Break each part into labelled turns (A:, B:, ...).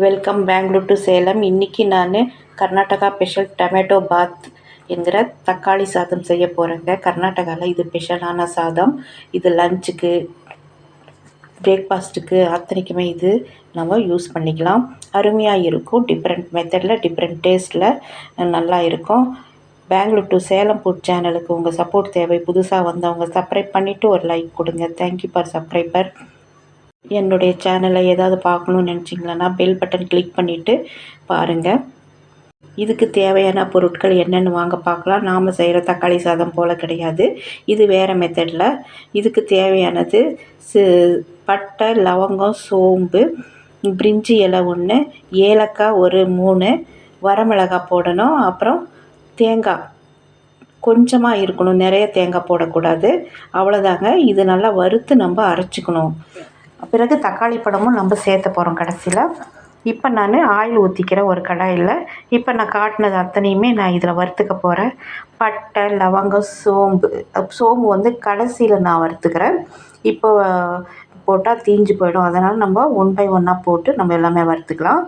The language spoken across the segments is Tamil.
A: வெல்கம் பெங்களூர் டு சேலம் இன்றைக்கி நான் கர்நாடகா ஸ்பெஷல் டொமேட்டோ பாத் என்கிற தக்காளி சாதம் செய்ய போகிறேங்க கர்நாடகாவில் இது ஸ்பெஷலான சாதம். இது லஞ்சுக்கு பிரேக்ஃபாஸ்ட்டுக்கு அத்தனைக்குமே இது நம்ம யூஸ் பண்ணிக்கலாம். அருமையாக இருக்கும். டிஃப்ரெண்ட் மெத்தடில் டிஃப்ரெண்ட் டேஸ்ட்டில் நல்லா இருக்கும். பெங்களூர் டு சேலம் ஃபுட் சேனலுக்கு உங்கள் சப்போர்ட் தேவை. புதுசாக வந்தவங்க சப்ஸ்கிரைப் பண்ணிவிட்டு ஒரு லைக் கொடுங்க. தேங்க்யூ ஃபார் சப்ஸ்கிரைபர் என்னுடைய சேனலை ஏதாவது பார்க்கணுன்னு நினச்சிங்களன்னா பெல் பட்டன் கிளிக் பண்ணிவிட்டு பாருங்கள் இதுக்கு தேவையான பொருட்கள் என்னென்னு வாங்க பார்க்கலாம். நாம் செய்கிற தக்காளி சாதம் போல் கிடையாது. இது வேறு மெத்தடில் இதுக்கு தேவையானது சு பட்டை லவங்கம் சோம்பு பிரிஞ்சி இலை ஒன்று ஏலக்காய் ஒரு மூணு வரமிளகாய் போடணும் அப்புறம் தேங்காய். கொஞ்சமாக இருக்கணும். நிறைய தேங்காய் போடக்கூடாது. அவ்வளோதாங்க இது நல்லா வறுத்து நம்ம அரைச்சிக்கணும். பிறகு தக்காளி பழமும் நம்ம சேர்த்த போகிறோம் கடைசியில். இப்போ நான் ஆயில் ஊற்றிக்கிறேன் ஒரு கடாயில். இப்போ நான் காட்டினது அத்தனையுமே நான் இதில் வறுத்துக்க போகிறேன் பட்டை லவங்கம் சோம்பு சோம்பு வந்து கடைசியில் நான் வறுத்துக்கிறேன். இப்போ போட்டால் தீஞ்சு போயிடும். அதனால் நம்ம ஒன் பை ஒன்னாக போட்டு நம்ம எல்லாமே வறுத்துக்கலாம்.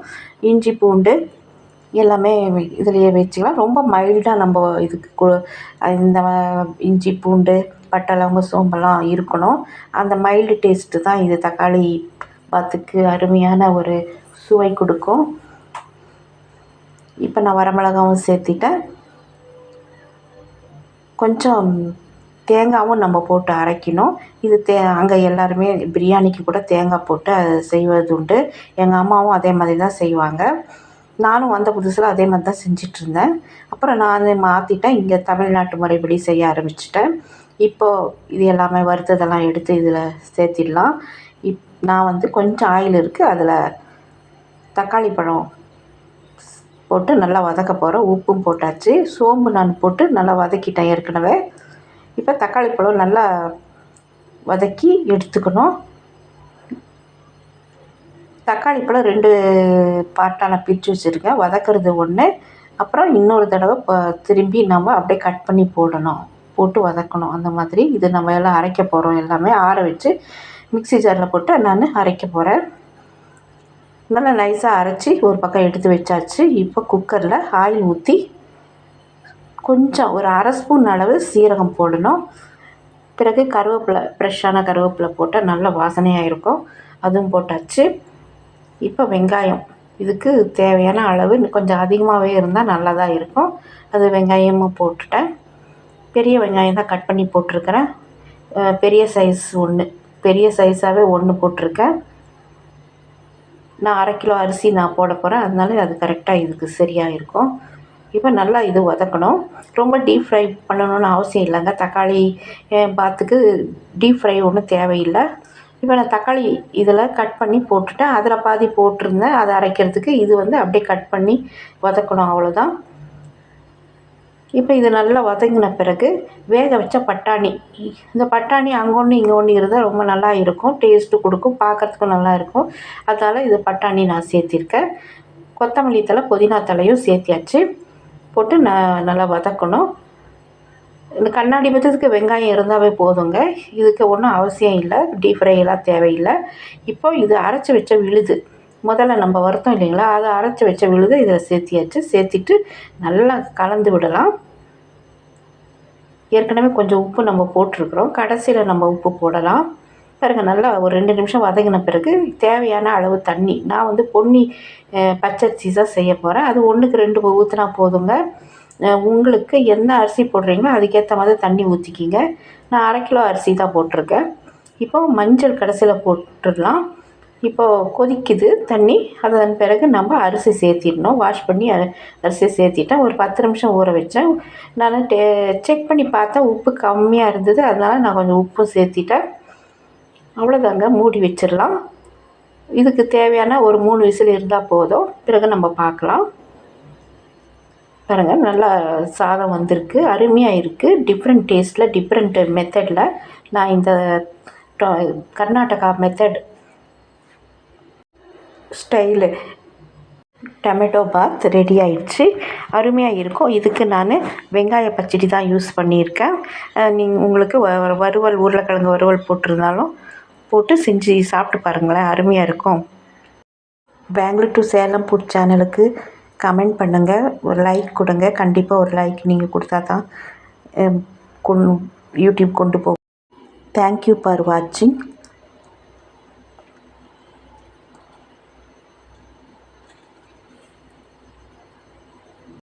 A: இஞ்சி பூண்டு எல்லாமே இதுலேயே வச்சுக்கலாம். ரொம்ப மைல்டாக நம்ம இதுக்கு இந்த இஞ்சி பூண்டு பட்டை சோம்பெல்லாம் இருக்கணும். அந்த மைல்டு டேஸ்ட்டு தான் இது தக்காளி பாத்துக்கு அருமையான ஒரு சுவை கொடுக்கும். இப்போ நான் வரமிளகாவும் சேர்த்திட்டேன். கொஞ்சம் தேங்காயும் நம்ம போட்டு அரைக்கணும். இது தே அங்கே எல்லாருமே பிரியாணிக்கு கூட தேங்காய் போட்டு செய்வது உண்டு. எங்கள் அம்மாவும் அதே மாதிரி தான் செய்வாங்க. நானும் வந்த புதுசில் அதே மாதிரி தான் செஞ்சிட்ருந்தேன் அப்புறம் நான் மாற்றிட்டேன் இங்கே தமிழ்நாட்டு முறைப்படி செய்ய ஆரம்பிச்சிட்டேன். இப்போது இது எல்லாமே வறுத்ததெல்லாம் எடுத்து இதில் சேர்த்திடலாம். இப் நான் வந்து கொஞ்சம் ஆயில் இருக்குது அதில் தக்காளி பழம் போட்டு நல்லா வதக்க போகிறோம் உப்பும் போட்டாச்சு. சோம்பு நான் போட்டு நல்லா வதக்கிட்டேன் ஏற்கனவே. இப்போ தக்காளி பழம் நல்லா வதக்கி எடுத்துக்கணும். தக்காளி பழம் ரெண்டு பார்ட்டாக நான் பிரித்து வச்சுருக்கேன். வதக்கிறது ஒன்று அப்புறம் இன்னொரு தடவை இப்போ திரும்பி நம்ம அப்படியே கட் பண்ணி போடணும். போட்டு வதக்கணும். அந்த மாதிரி இது நம்ம எல்லாம் அரைக்க போகிறோம் எல்லாமே. ஆற வச்சு மிக்ஸி ஜாரில் போட்டு நான் அரைக்க போகிறேன் நல்லா நைஸாக அரைச்சி ஒரு பக்கம் எடுத்து வச்சாச்சு. இப்போ குக்கரில் ஆயில் ஊற்றி கொஞ்சம் ஒரு அரை ஸ்பூன் அளவு சீரகம் போடணும். பிறகு கருவேப்பிலை ஃப்ரெஷ்ஷான கருவேப்பிலை போட்டால் நல்ல வாசனையாக இருக்கும். அதுவும் போட்டாச்சு. இப்போ வெங்காயம். இதுக்கு தேவையான அளவு கொஞ்சம் அதிகமாகவே இருந்தால் நல்லா தான் இருக்கும். அது வெங்காயமும் போட்டுட்டேன். பெரிய வெங்காயம் தான் கட் பண்ணி போட்டிருக்கிறேன். பெரிய சைஸ் ஒன்று பெரிய சைஸாகவே ஒன்று போட்டிருக்கேன். நான் அரை கிலோ அரிசி நான் போட போகிறேன் அதனால அது கரெக்டாக இதுக்கு சரியாக இருக்கும். இப்போ நல்லா இது வதக்கணும். ரொம்ப டீப் ஃப்ரை பண்ணணும்னு அவசியம் இல்லைங்க. தக்காளி பாத்துக்கு டீப் ஃப்ரை ஒன்றும் தேவையில்லை. இப்போ நான் தக்காளி இதில் கட் பண்ணி போட்டுட்டேன். அதில் பாதி போட்டிருந்தேன். அதை அரைக்கிறதுக்கு இது வந்து அப்படியே கட் பண்ணி வதக்கணும் அவ்வளோதான் இப்போ இது நல்லா வதங்கின பிறகு வேக வச்ச பட்டாணி. இந்த பட்டாணி அங்கே ஒன்று இங்கே ஒன்று இருந்தால் ரொம்ப நல்லா இருக்கும். டேஸ்ட்டு கொடுக்கும் பார்க்குறதுக்கும் நல்லா இருக்கும். அதனால் இது பட்டாணி நான் சேர்த்திருக்கேன். கொத்தமல்லி தழை புதினா தலையும் சேர்த்தியாச்சு. போட்டு ந நல்லா வதக்கணும். இந்த கண்ணாடி பதத்துக்கு வெங்காயம் இருந்தாவே போதுங்க. இதுக்கு ஒன்றும் அவசியம் இல்லை. டீப் ஃப்ரை எல்லாம் தேவையில்லை. இப்போ இது அரைச்சி வச்ச விழுது. முதல்ல நம்ம வறுத்தோம் இல்லைங்களா? அதை அரைச்சி வச்ச விழுது இதில் சேர்த்தியாச்சு. சேர்த்திட்டு நல்லா கலந்து விடலாம். ஏற்கனவே கொஞ்சம் உப்பு நம்ம போட்டிருக்குறோம். கடைசியில் நம்ம உப்பு போடலாம். பாருங்கள் நல்லா ஒரு ரெண்டு நிமிஷம் வதங்கின பிறகு தேவையான அளவு தண்ணி. நான் வந்து பொன்னி பச்சரிசி தான் செய்ய போகிறேன் அது ஒன்றுக்கு ரெண்டு ஊற்றினா போதுங்க. உங்களுக்கு என்ன அரிசி போடுறீங்களோ அதுக்கேற்ற மாதிரி தண்ணி ஊற்றிக்கிங்க நான் அரை கிலோ அரிசி தான் போட்டிருக்கேன். இப்போ மஞ்சள் கடைசியில் போட்டுடலாம். இப்போது கொதிக்குது தண்ணி அதன் பிறகு நம்ம அரிசி சேர்த்திடணும். வாஷ் பண்ணி அரிசி சேர்த்திட்டேன் ஒரு பத்து நிமிஷம் ஊற வச்சேன். நான் டே செக் பண்ணி பார்த்தா உப்பு கம்மியாக இருந்தது. அதனால் நான் கொஞ்சம் உப்பு சேர்த்திட்டேன். அவ்வளோதாங்க மூடி வச்சிடலாம். இதுக்கு தேவையான ஒரு மூணு விசில் இருந்தால் போதும். பிறகு நம்ம பார்க்கலாம். பாருங்கள் நல்லா சாதம் வந்திருக்கு அருமையாக இருக்குது டிஃப்ரெண்ட் டேஸ்ட்டில் டிஃப்ரெண்ட் மெத்தடில் நான் இந்த Karnataka method style. Tomato bath ready ஆயிடுச்சு. அருமையாக இருக்கும். இதுக்கு நான் வெங்காய பச்சடி தான் யூஸ் பண்ணியிருக்கேன். நீங்கள் உங்களுக்கு வ வறுவல் உருளைக்கிழங்கு வறுவல் போட்டிருந்தாலும் போட்டு செஞ்சு சாப்பிட்டு பாருங்களேன். அருமையாக இருக்கும். பெங்களூர் டு சேலம் ஃபுட் சேனலுக்கு கமெண்ட் பண்ணுங்கள் ஒரு லைக் கொடுங்க. கண்டிப்பாக ஒரு லைக் நீங்கள் கொடுத்தா தான் கொண் யூடியூப் கொண்டு போகும். தேங்க்யூ ஃபார் வாட்சிங்